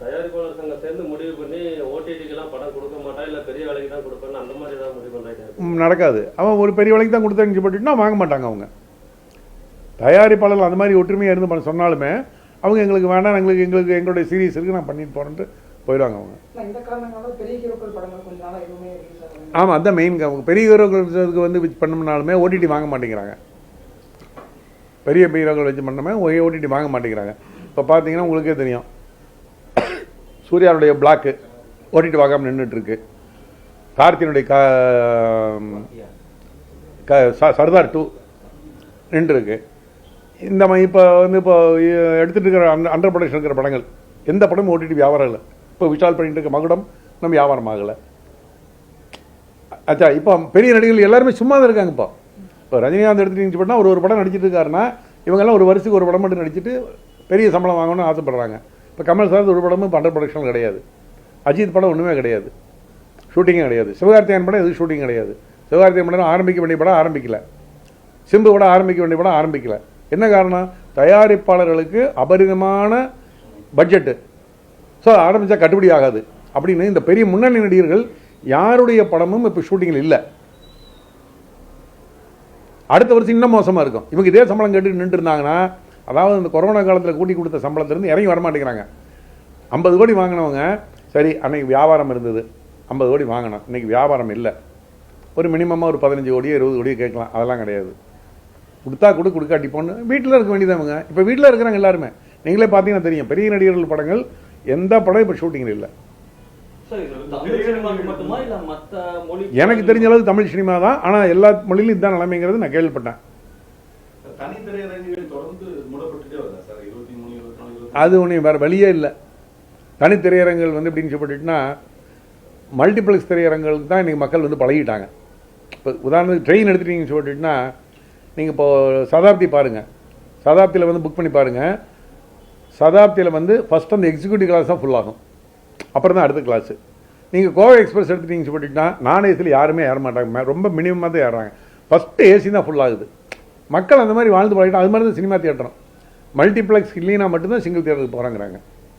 தயாரிப்பாளர் சங்கம் சேர்ந்து முடிவு பண்ணி ஓடிடிக்கெல்லாம் படம் கொடுக்க மாட்டா இல்ல பெரிய வேலைக்கு தான் கொடுப்பேன்னு அந்த மாதிரி தான் முடிவு பண்றாங்க ம், நடக்காது. அவன் ஒரு பெரிய விலைக்கு தான் கொடுத்தேன்னு போட்டுட்டுனா வாங்க மாட்டாங்க அவங்க. தயாரிப்பாளர்கள் அந்த மாதிரி ஒற்றுமையாக இருந்து பண்ண சொன்னாலுமே அவங்க எங்களுக்கு வேண்டாம் எங்களுக்கு எங்களுக்கு எங்களுடைய சீரியஸ் இருக்குது நான் பண்ணிட்டு போகிறேன்ட்டு போயிடுவாங்க அவங்க. நான் இந்த காரணங்களால பெரிய ஹீரோக்கள் படங்கள் கொஞ்ச நாளா எதுவுமே ரிலீஸ் ஆகல ஆமாம் அதான் மெயின் பெரிய ஹீரோக்களுக்கு வந்து வச்சு பண்ணோம்னாலுமே ஓடிடி வாங்க மாட்டேங்கிறாங்க. பெரிய ஹீரோக்கள் வச்சு பண்ணோமே ஓடிடி வாங்க மாட்டேங்கிறாங்க. இப்போ பார்த்தீங்கன்னா உங்களுக்கே தெரியும். சூர்யாவுடைய பிளாக்கு ஓட்டிட்டு வாங்காமல் நின்றுட்டு இருக்கு கார்த்தினுடைய க க சர்தார் டூ நின்றுருக்கு. இந்த மாதிரி இப்போ வந்து இப்போ எடுத்துகிட்டு இருக்கிற அண்டர் அண்டர் ப்ரொடக்ஷன் இருக்கிற படங்கள் எந்த படமும் ஓட்டிட்டு வியாபாரம் இல்லை. இப்போ விஷால் பண்ணிட்டு இருக்க மகுடம் நம்ம வியாபாரம் ஆகலை. அச்சா இப்போ பெரிய நடிகர்கள் எல்லாருமே சும்மா தான் இருக்காங்க இப்போ. இப்போ ரஜினிகாந்த் எடுத்துட்டீங்க பண்ணால் ஒரு ஒரு படம் நடிச்சிட்டு இருக்காருன்னா இவங்கெல்லாம் ஒரு வருஷத்துக்கு ஒரு படம் மட்டும் நடிச்சிட்டு பெரிய சம்பளம் வாங்கணும்னு ஆசைப்படுறாங்க. இப்போ கமல் சார் ஒரு படமும் இப்போ அண்டர் ப்ரொடக்ஷன் கிடையாது. அஜித் படம் ஒன்றுமே கிடையாது. ஷூட்டிங்கே கிடையாது. சிவகார்த்தியன் படம் எதுவும் ஷூட்டிங் கிடையாது. சிவகார்த்தியன் படம் ஆரம்பிக்க வேண்டிய படம் ஆரம்பிக்கல. சிம்பு படம் ஆரம்பிக்க வேண்டிய படம் ஆரம்பிக்கல. என்ன காரணம்? தயாரிப்பாளர்களுக்கு அபரிதமான பட்ஜெட்டு ஸோ ஆரம்பித்தா கட்டுப்படி ஆகாது. அப்படின்னு இந்த பெரிய முன்னணி நடிகர்கள் யாருடைய படமும் இப்போ ஷூட்டிங்கில் இல்லை. அடுத்த வருஷம் இன்னும் மோசமாக இருக்கும். இவங்க இதே சம்பளம் கேட்டு நின்று இருந்தாங்கன்னா அதாவது இந்த கொரோனா காலத்தில் கூட்டி கொடுத்த சம்பளத்திலிருந்து இறங்கி வர மாட்டேங்கிறாங்க ஐம்பது கோடி வாங்கினவங்க சரி அன்னைக்கு வியாபாரம் இருந்தது. ஐம்பது கோடி வாங்கினோம். இன்னைக்கு வியாபாரம் இல்லை. ஒரு மினிமமாக ஒரு பதினஞ்சு கோடியோ இருபது கோடியோ கேட்கலாம். அதெல்லாம் கிடையாது. கொடுத்தா கொடு கொடுக்காட்டி போன்னு வீட்டில் இருக்க வேண்டியதாங்க இப்போ வீட்டில் இருக்கிறாங்க எல்லாருமே. நீங்களே பார்த்தீங்கன்னா தெரியும். பெரிய நடிகர்கள் படங்கள் எந்த படம் இப்போ ஷூட்டிங்கில் இல்லை. எனக்கு தெரிஞ்ச அளவுக்கு தமிழ் சினிமா தான். ஆனால் எல்லா மொழியிலும் இதுதான் நிலைமைங்கிறது நான் கேள்விப்பட்டேன். அது ஒன்றும் வேறு வழியே இல்லை. தனி திரையரங்குகள் வந்து எப்படின்னு சொல்லிட்டுனா மல்டிப்ளெக்ஸ் திரையரங்குகளுக்கு தான் இன்றைக்கி மக்கள் வந்து பழகிட்டாங்க. இப்போ உதாரணத்துக்கு ட்ரெயின் எடுத்துட்டீங்கன்னு சொல்லிட்டுனா நீங்கள் இப்போது சதாப்தி பாருங்கள் சதாப்தியில் வந்து புக் பண்ணி பாருங்கள் சதாப்தியில் வந்து ஃபஸ்ட் அந்த எக்ஸிக்யூட்டிவ் கிளாஸ் தான் ஃபுல் ஆகும். அப்புறம் தான் அடுத்த கிளாஸு நீங்கள் கோவை எக்ஸ்பிரஸ் எடுத்துட்டீங்கன்னு சொல்லிட்டுனா நான் ஏசியில் யாருமே ஏற மாட்டாங்க. ரொம்ப மினிமமாக தான் ஏறாங்க ஃபஸ்ட்டு ஏசி தான் ஃபுல் ஆகுது. மக்கள் அந்த மாதிரி வாழ்ந்து பழகிட்டோம் அது மாதிரி தான் சினிமா தியேட்டரும் மல்டிப்ளெக்ஸ் இல்லைன்னா மட்டும்தான் சிங்கிள் தியேட்டருக்கு போகிறாங்கிறாங்க